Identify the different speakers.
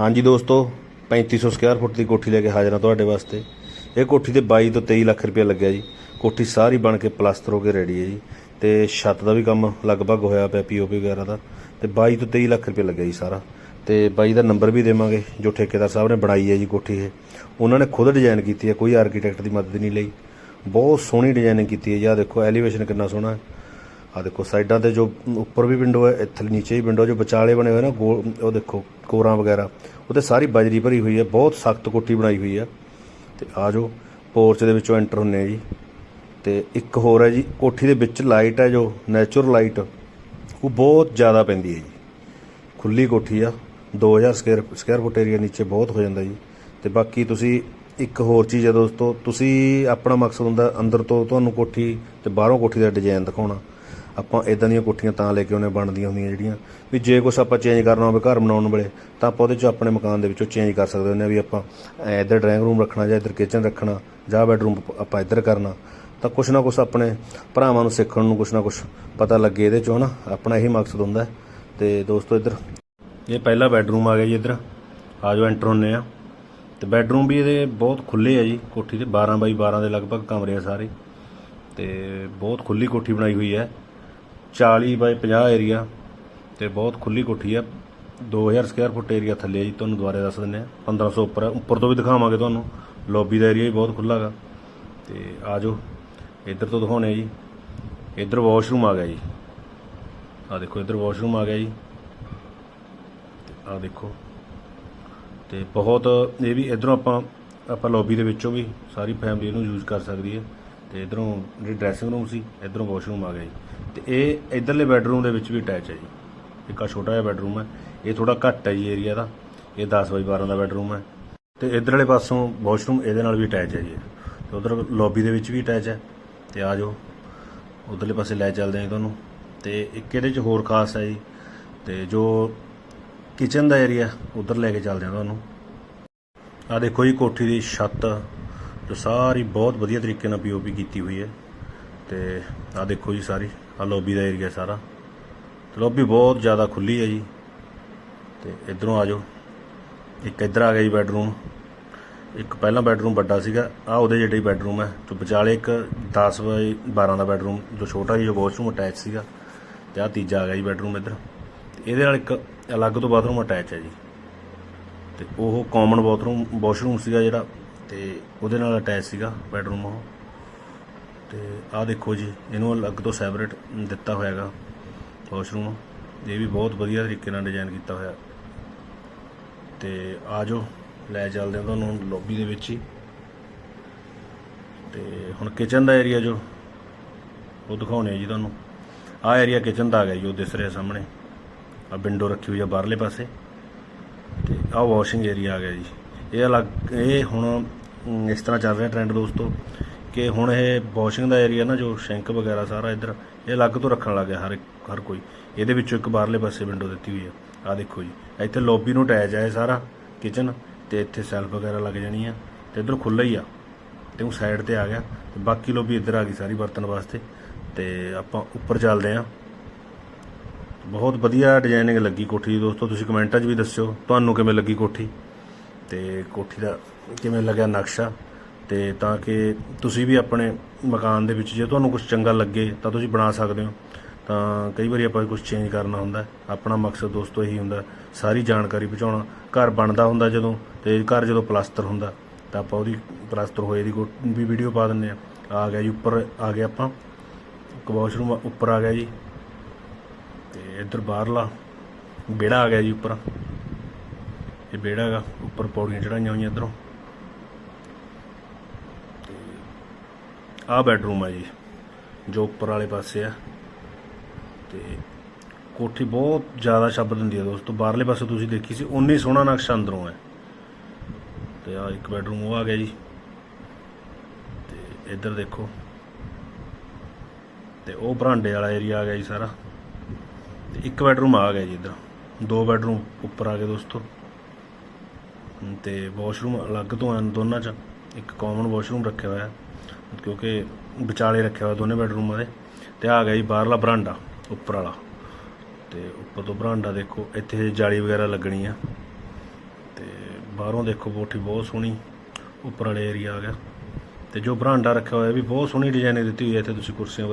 Speaker 1: ਹਾਂਜੀ ਦੋਸਤੋ 3500 square foot ਦੀ ਕੋਠੀ ਲੈ ਕੇ ਹਾਜ਼ਰ ਹਾਂ ਤੁਹਾਡੇ ਵਾਸਤੇ। ਇਹ ਕੋਠੀ ਤੇ 22 ਤੋਂ 23 ਲੱਖ ਰੁਪਏ ਲੱਗਿਆ ਜੀ। ਕੋਠੀ ਸਾਰੀ ਬਣ ਕੇ ਪਲਾਸਟਰ ਹੋ ਕੇ ਰੈਡੀ ਹੈ ਜੀ। ਤੇ ਛੱਤ ਦਾ ਵੀ ਕੰਮ ਲਗਭਗ ਹੋਇਆ ਪਿਆ ਪੀਓਪੀ ਵਗੈਰਾ ਦਾ। ਤੇ 22 ਤੋਂ 23 ਲੱਖ ਰੁਪਏ ਲੱਗਿਆ ਜੀ ਸਾਰਾ। ਤੇ ਬਾਈ ਦਾ ਨੰਬਰ ਵੀ ਦੇਵਾਂਗੇ, ਜੋ ਠੇਕੇਦਾਰ ਸਾਹਿਬ ਨੇ ਬਣਾਈ ਹੈ ਜੀ ਕੋਠੀ ਇਹ। ਉਹਨਾਂ ਨੇ ਖੁਦ ਡਿਜ਼ਾਈਨ ਕੀਤੀ ਹੈ, ਕੋਈ ਆਰਕੀਟੈਕਟ ਦੀ ਮਦਦ ਨਹੀਂ ਲਈ। ਬਹੁਤ ਸੋਹਣੀ ਡਿਜ਼ਾਈਨਿੰਗ ਕੀਤੀ ਹੈ ਜੀ। ਆਹ ਦੇਖੋ ਐਲੀਵੇਸ਼ਨ ਕਿੰਨਾ ਸੋਹਣਾ ਹੈ। ਆ ਦੇਖੋ, ਸਾਈਡਾਂ ਤੇ ਜੋ ਉੱਪਰ ਵੀ ਵਿੰਡੋ ਹੈ, ਇੱਥੇ ਨੀਚੇ ਵੀ ਵਿੰਡੋ ਜੋ ਵਿਚਾਲੇ ਬਣੇ ਹੋਏ ਨਾ ਗੋਲ ਉਹ ਦੇਖੋ ਕੋਰਾਂ ਵਗੈਰਾ ਉਹਤੇ ਸਾਰੀ ਬਜਰੀ ਭਰੀ ਹੋਈ ਹੈ, ਬਹੁਤ ਸਖਤ ਕੋਠੀ ਬਣਾਈ ਹੋਈ ਹੈ। ਤੇ ਆ ਜੋ ਪੋਰਚ ਦੇ ਵਿੱਚੋਂ ਐਂਟਰ ਹੁੰਨੇ ਆ ਜੀ। ਤੇ ਇੱਕ ਹੋਰ ਹੈ ਜੀ, ਕੋਠੀ ਦੇ ਵਿੱਚ ਲਾਈਟ ਹੈ ਜੋ ਨੈਚੁਰਲ ਲਾਈਟ ਉਹ ਬਹੁਤ ਜ਼ਿਆਦਾ ਪੈਂਦੀ ਹੈ ਜੀ। ਖੁੱਲੀ ਕੋਠੀ ਆ 2000 ਸਕੁਅਰ ਸਕੁਅਰ ਫੁੱਟ ਏਰੀਆ ਨੀਚੇ ਬਹੁਤ ਹੋ ਜਾਂਦਾ ਜੀ। ਤੇ ਬਾਕੀ ਤੁਸੀਂ ਇੱਕ ਹੋਰ ਚੀਜ਼ ਹੈ ਦੋਸਤੋ, ਤੁਸੀਂ ਆਪਣਾ ਮਕਸਦ ਹੁੰਦਾ ਅੰਦਰ ਤੋਂ ਤੁਹਾਨੂੰ ਕੋਠੀ ਤੇ ਬਾਹਰੋਂ ਕੋਠੀ ਦਾ ਡਿਜ਼ਾਈਨ ਦਿਖਾਉਣਾ। ਆਪਾਂ ਇਦਾਂ ਦੀਆਂ ਕੋਠੀਆਂ ਤਾਂ ਲੈ ਕੇ ਉਹਨੇ ਬਣਦੀਆਂ ਹੁੰਦੀਆਂ ਜਿਹੜੀਆਂ, ਵੀ ਜੇ ਕੁਛ ਆਪਾਂ ਚੇਂਜ ਕਰਨਾ ਹੋਵੇ ਘਰ ਬਣਾਉਣ ਵੇਲੇ, ਤਾਂ ਆਪਾਂ ਉਹਦੇ ਚ ਆਪਣੇ ਮਕਾਨ ਦੇ ਵਿੱਚੋਂ ਚੇਂਜ ਕਰ ਸਕਦੇ ਹੁੰਦੇ ਆ ਵੀ ਆਪਾਂ ਇੱਧਰ ਡਰਾਇੰਗ ਰੂਮ ਰੱਖਣਾ ਜਾਂ ਇੱਧਰ ਕਿਚਨ ਰੱਖਣਾ, ਜਾਂ ਬੈਡਰੂਮ ਆਪਾਂ ਇੱਧਰ ਕਰਨਾ। ਤਾਂ ਕੁਛ ਨਾ ਕੁਛ ਆਪਣੇ ਭਰਾਵਾਂ ਨੂੰ ਸਿੱਖਣ ਨੂੰ ਕੁਛ ਨਾ ਕੁਛ ਪਤਾ ਲੱਗੇ ਇਹਦੇ ਚੋਂ ਹਨਾ, ਆਪਣਾ ਇਹੀ ਮਕਸਦ ਹੁੰਦਾ। ਹੈ। ਤੇ ਦੋਸਤੋ ਇੱਧਰ, ਇਹ ਪਹਿਲਾ ਬੈਡਰੂਮ ਆ ਗਿਆ ਜੀ ਇੱਧਰ। ਆ ਜਾਓ ਐਂਟਰ ਹੁੰਨੇ ਆ। ਤੇ ਬੈਡਰੂਮ ਵੀ ਇਹਦੇ ਬਹੁਤ ਖੁੱਲੇ ਆ ਜੀ, ਕੋਠੀ ਦੇ 12 ਬਾਈ 12 ਦੇ ਲਗਭਗ ਕਮਰੇ ਆ ਸਾਰੇ। ਤੇ ਬਹੁਤ ਖੁੱਲੀ ਕੋਠੀ ਬਣਾਈ ਹੋਈ ਹੈ। 40 ਬਾਈ 50 ਏਰੀਆ ਤੇ ਬਹੁਤ ਖੁੱਲੀ ਕੋਠੀ ਆ। 2000 ਸਕੁਅਰ ਫੁੱਟ ਏਰੀਆ ਥੱਲੇ ਜੀ, ਤੁਹਾਨੂੰ ਦੁਬਾਰੇ ਦੱਸ ਦਿੰਨੇ ਆ। 1500 ਉੱਪਰ ਉੱਪਰ ਤੋਂ ਵੀ ਦਿਖਾਵਾਂਗੇ ਤੁਹਾਨੂੰ। ਲੌਬੀ ਦਾ ਏਰੀਆ ਵੀ ਬਹੁਤ ਖੁੱਲਾ ਗਾ। ਤੇ ਆ ਜਾਓ ਇੱਧਰ ਤੋਂ ਦਿਖਾਉਣੇ ਜੀ। ਇੱਧਰ ਵਾਸ਼ਰੂਮ ਆ ਗਿਆ ਜੀ। ਆ ਦੇਖੋ, ਇੱਧਰ ਵਾਸ਼ਰੂਮ ਆ ਗਿਆ ਜੀ। ਆ ਦੇਖੋ। ਤੇ ਬਹੁਤ, ਇਹ ਵੀ ਇਧਰੋਂ ਆਪਾਂ ਆਪਾਂ ਲੌਬੀ ਦੇ ਵਿੱਚੋਂ ਵੀ ਸਾਰੀ ਫੈਮਿਲੀ ਇਹਨੂੰ ਯੂਜ਼ ਕਰ ਸਕਦੀ ਹੈ। ਤੇ ਇਧਰੋਂ ਜਿਹੜੀ ਡਰੈਸਿੰਗ ਰੂਮ ਸੀ, ਇਧਰੋਂ ਵਾਸ਼ਰੂਮ ਆ ਗਿਆ ਜੀ। ਤੇ ਇਹ ਇਧਰਲੇ ਬੈਡਰੂਮ ਦੇ ਵਿੱਚ ਵੀ ਅਟੈਚ ਹੈ ਜੀ। ਇੱਕ ਆ ਛੋਟਾ ਜਿਹਾ ਬੈਡਰੂਮ ਹੈ। ਇਹ ਥੋੜਾ ਘੱਟ ਹੈ ਜੀ ਏਰੀਆ ਦਾ। ਇਹ 10 ਬਾਈ 12 ਦਾ ਬੈਡਰੂਮ ਹੈ। ਤੇ ਵਾਲੇ ਪਾਸੋਂ ਵਾਸ਼ਰੂਮ ਇਹਦੇ ਨਾਲ ਵੀ ਅਟੈਚ ਹੈ ਜੀ। ਤੇ ਉਧਰ ਲੌਬੀ ਦੇ ਵਿੱਚ ਵੀ ਅਟੈਚ ਹੈ। ਤੇ ਆ ਜਾਓ। ਉਧਰਲੇ ਪਾਸੇ ਲੈ ਚੱਲਦੇ ਹਾਂ ਜੀ ਤੁਹਾਨੂੰ। ਤੇ ਇੱਕ ਇਹਦੇ ਚ ਹੋਰ ਖਾਸ ਹੈ ਜੀ। ਤੇ ਜੋ ਕਿਚਨ ਦਾ ਏਰੀਆ ਉਧਰ ਲੈ ਕੇ ਚੱਲਦੇ ਹਾਂ ਤੁਹਾਨੂੰ। ਆ ਦੇਖੋ ਜੀ ਕੋਠੀ ਦੀ ਛੱਤ, ਜੋ ਸਾਰੀ ਬਹੁਤ ਵਧੀਆ ਤਰੀਕੇ ਨਾਲ ਪੀਓਪੀ ਕੀਤੀ ਹੋਈ ਹੈ। ਤੇ ਆ ਦੇਖੋ ਜੀ ਸਾਰੀ। ਆ ਲੌਬੀ ਦਾ ਏਰੀਆ ਸਾਰਾ। ਤੇ ਲੌਬੀ ਬਹੁਤ ਜ਼ਿਆਦਾ ਖੁੱਲੀ ਹੈ ਜੀ। ਤੇ ਇਧਰੋਂ ਆ ਜਾਓ। ਇੱਕ ਇੱਧਰ ਆ ਗਿਆ ਜੀ ਬੈੱਡਰੂਮ ਇੱਕ ਪਹਿਲਾ ਬੈੱਡਰੂਮ ਵੱਡਾ ਸੀਗਾ। ਆ ਉਹਦੇ ਜਿਹੜੇ ਹੀ ਬੈੱਡਰੂਮ ਹੈ। ਤੇ ਵਿਚਾਲੇ ਇੱਕ 10 ਬਾਈ 12 ਦਾ ਬੈੱਡਰੂਮ ਜੋ ਛੋਟਾ ਜਿਹਾ ਵਾਸ਼ਰੂਮ ਅਟੈਚ ਸੀਗਾ। ਤੇ ਆ ਤੀਜਾ ਆ ਗਿਆ ਜੀ ਬੈੱਡਰੂਮ ਇੱਧਰ। ਤੇ ਇਹਦੇ ਨਾਲ ਇੱਕ ਅਲੱਗ ਤੋਂ ਬਾਥਰੂਮ ਅਟੈਚ ਹੈ ਜੀ। ਤੇ ਉਹ ਕਾਮਨ ਬਾਥਰੂਮ ਵਾਸ਼ਰੂਮ ਸੀਗਾ ਜਿਹੜਾ। ਤੇ ਉਹਦੇ ਨਾਲ ਅਟੈਚ ਸੀਗਾ ਬੈੱਡਰੂਮ ਉਹ। ਤੇ ਆਹ ਦੇਖੋ ਜੀ, ਇਹਨੂੰ ਅਲੱਗ ਤੋਂ ਸੈਪਰੇਟ ਦਿੱਤਾ ਹੋਇਆਗਾ ਵਾਸ਼ਰੂਮ ਇਹ ਵੀ ਬਹੁਤ ਵਧੀਆ ਤਰੀਕੇ ਨਾਲ ਡਿਜ਼ਾਈਨ ਕੀਤਾ ਹੋਇਆ। ਤੇ ਆ ਜਾਓ, ਲੈ ਚੱਲਦੇ ਹਾਂ ਤੁਹਾਨੂੰ ਲੌਬੀ ਦੇ ਵਿੱਚ ਹੀ। ਤੇ ਹੁਣ ਕਿਚਨ ਦਾ ਏਰੀਆ ਜੋ, ਉਹ ਦਿਖਾਉਣੇ ਆ ਜੀ ਤੁਹਾਨੂੰ। ਆਹ ਏਰੀਆ ਕਿਚਨ ਦਾ ਆ ਗਿਆ ਜੀ, ਉਹ ਦਿਸ ਰਿਹਾ ਸਾਹਮਣੇ। ਆ ਵਿੰਡੋ ਰੱਖੀ ਹੋਈ ਆ ਬਾਹਰਲੇ ਪਾਸੇ। ਤੇ ਆਹ ਵਾਸ਼ਿੰਗ ਏਰੀਆ ਆ ਗਿਆ ਜੀ। ਇਹ ਅਲੱਗ, ਇਹ ਹੁਣ ਇਸ ਤਰ੍ਹਾਂ ਚੱਲ ਰਿਹਾ ਟ੍ਰੈਂਡ ਦੋਸਤੋ। ਕਿ ਹੁਣ ਇਹ ਵਾਸ਼ਿੰਗ ਦਾ ਏਰੀਆ ਨਾ ਜੋ ਸ਼ੈਂਕ ਵਗੈਰਾ ਸਾਰਾ ਇੱਧਰ, ਇਹ ਅਲੱਗ ਤੋਂ ਰੱਖਣ ਲੱਗ ਗਿਆ ਹਰ ਇੱਕ, ਹਰ ਕੋਈ। ਇਹਦੇ ਵਿੱਚੋਂ ਇੱਕ ਬਾਹਰਲੇ ਪਾਸੇ ਵਿੰਡੋ ਦਿੱਤੀ ਹੋਈ ਆ। ਆਹ ਦੇਖੋ ਜੀ। ਇੱਥੇ ਲੌਬੀ ਨੂੰ ਅਟੈਚ ਆ ਇਹ ਸਾਰਾ ਕਿਚਨ ਤੇ ਇੱਥੇ ਸੈਲਫ ਵਗੈਰਾ ਲੱਗ ਜਾਣੀ ਆ ਤੇ ਇੱਧਰ ਖੁੱਲ੍ਹਾ ਹੀ ਆ। ਤੇ ਉਹ ਸਾਈਡ ਤੇ ਆ ਗਿਆ। ਤੇ ਬਾਕੀ ਲੌਬੀ ਇੱਧਰ ਆ ਗਈ ਸਾਰੀ ਵਰਤਣ ਵਾਸਤੇ। ਤੇ ਆਪਾਂ ਉੱਪਰ ਚੱਲਦੇ ਆਂ। ਬਹੁਤ ਵਧੀਆ ਡਿਜ਼ਾਈਨਿੰਗ ਲੱਗੀ ਕੋਠੀ। ਦੀ ਦੋਸਤੋ, ਤੁਸੀਂ ਕਮੈਂਟਾਂ 'ਚ ਵੀ ਦੱਸਿਓ, ਤੁਹਾਨੂੰ ਕਿਵੇਂ ਲੱਗੀ ਕੋਠੀ? ਤੇ ਕੋਠੀ ਦਾ ਕਿਵੇਂ ਲੱਗਿਆ ਨਕਸ਼ਾ? ਤੇ ਤਾਂ ਕਿ ਤੁਸੀਂ ਵੀ ਆਪਣੇ ਮਕਾਨ ਦੇ ਵਿੱਚ ਜੇ ਤੁਹਾਨੂੰ ਕੁਝ ਚੰਗਾ ਲੱਗੇ ਤਾਂ ਤੁਸੀਂ ਬਣਾ ਸਕਦੇ ਹੋ। ਤਾਂ ਕਈ ਵਾਰੀ ਆਪਾਂ ਕੁਝ ਚੇਂਜ ਕਰਨਾ ਹੁੰਦਾ ਆਪਣਾ ਮਕਸਦ ਦੋਸਤੋ ਇਹੀ ਹੁੰਦਾ ਸਾਰੀ ਜਾਣਕਾਰੀ ਪਹੁੰਚਾਉਣਾ। ਘਰ ਬਣਦਾ ਹੁੰਦਾ ਜਦੋਂ ਤੇ ਘਰ ਜਦੋਂ ਪਲਾਸਟਰ ਹੁੰਦਾ, ਤਾਂ ਆਪਾਂ ਉਹਦੀ ਪਲਾਸਟਰ ਹੋਏ ਦੀ ਕੋ- ਵੀ ਵੀਡੀਓ ਪਾ ਦਿੰਦੇ ਆ ਆ ਗਿਆ ਜੀ ਉੱਪਰ, ਆ ਗਿਆ ਆਪਾਂ। ਇੱਕ ਵਾਸ਼ਰੂਮ ਉੱਪਰ ਆ ਗਿਆ ਜੀ। ਤੇ ਇੱਧਰ ਬਾਹਰਲਾ ਵਿਹੜਾ ਆ ਗਿਆ ਜੀ ਉੱਪਰ। ਇਹ ਵਿਹੜਾ ਹੈਗਾ, ਉੱਪਰ ਪੌੜੀਆਂ ਚੜਾਈਆਂ ਹੋਈਆਂ ਇੱਧਰੋਂ ਤੇ ਆਹ ਬੈਡਰੂਮ ਆ ਜੀ ਜੋ ਉੱਪਰ ਵਾਲੇ ਪਾਸੇ ਆ। ਤੇ ਕੋਠੀ ਬਹੁਤ ਜ਼ਿਆਦਾ ਸ਼ਬਦ ਦਿੰਦੀ ਹੈ ਦੋਸਤੋ ਬਾਹਰਲੇ ਪਾਸੇ ਤੁਸੀਂ ਦੇਖੀ ਸੀ ਉਨੀ ਸੋਹਣਾ ਨਕਸ਼ਾ ਅੰਦਰੋਂ ਹੈ। ਤੇ ਆ ਇੱਕ ਬੈਡਰੂਮ ਉਹ ਆ ਗਿਆ ਜੀ। ਤੇ ਇੱਧਰ ਦੇਖੋ ਤੇ ਉਹ ਬਰਾਂਡੇ ਵਾਲਾ ਏਰੀਆ ਆ ਗਿਆ ਜੀ ਸਾਰਾ। ਤੇ ਇੱਕ ਬੈਡਰੂਮ ਆ ਗਿਆ ਜੀ ਇੱਧਰ ਦੋ ਬੈਡਰੂਮ ਉੱਪਰ ਆ ਗਏ ਦੋਸਤੋ। ਹਮ, ਤੇ ਵਾਸ਼ਰੂਮ ਅਲੱਗ ਤੋਂ ਹਨ ਦੋਨਾਂ 'ਚ ਇੱਕ ਕਾਮਨ ਵਾਸ਼ਰੂਮ ਰੱਖਿਆ ਹੋਇਆ। ਕਿਉਂਕਿ ਵਿਚਾਲੇ ਰੱਖਿਆ ਹੋਇਆ ਦੋਨੇ ਬੈਡਰੂਮਾਂ ਦੇ ਤੇ ਆ ਗਿਆ ਜੀ ਬਾਹਰਲਾ ਬਰਾਂਡਾ, ਉੱਪਰ ਵਾਲਾ। ਤੇ ਉੱਪਰ ਤੋਂ ਬਰਾਂਡਾ ਦੇਖੋ, ਇੱਥੇ ਜਾਲੀ ਵਗੈਰਾ ਲੱਗਣੀ ਆ। ਬਾਹਰੋਂ ਦੇਖੋ ਕੋਠੀ ਬਹੁਤ ਸੋਹਣੀ, ਉੱਪਰ ਵਾਲੇ ਏਰੀਆ ਆ ਗਿਆ। ਤੇ ਜੋ ਬਰਾਂਡਾ ਰੱਖਿਆ ਹੋਇਆ ਇਹ ਵੀ ਬਹੁਤ ਸੋਹਣੀ ਡਿਜ਼ਾਈਨਿੰਗ ਦਿੱਤੀ ਹੋਈ ਹੈ ਇੱਥੇ ਤੁਸੀਂ ਕੁਰਸੀਆਂ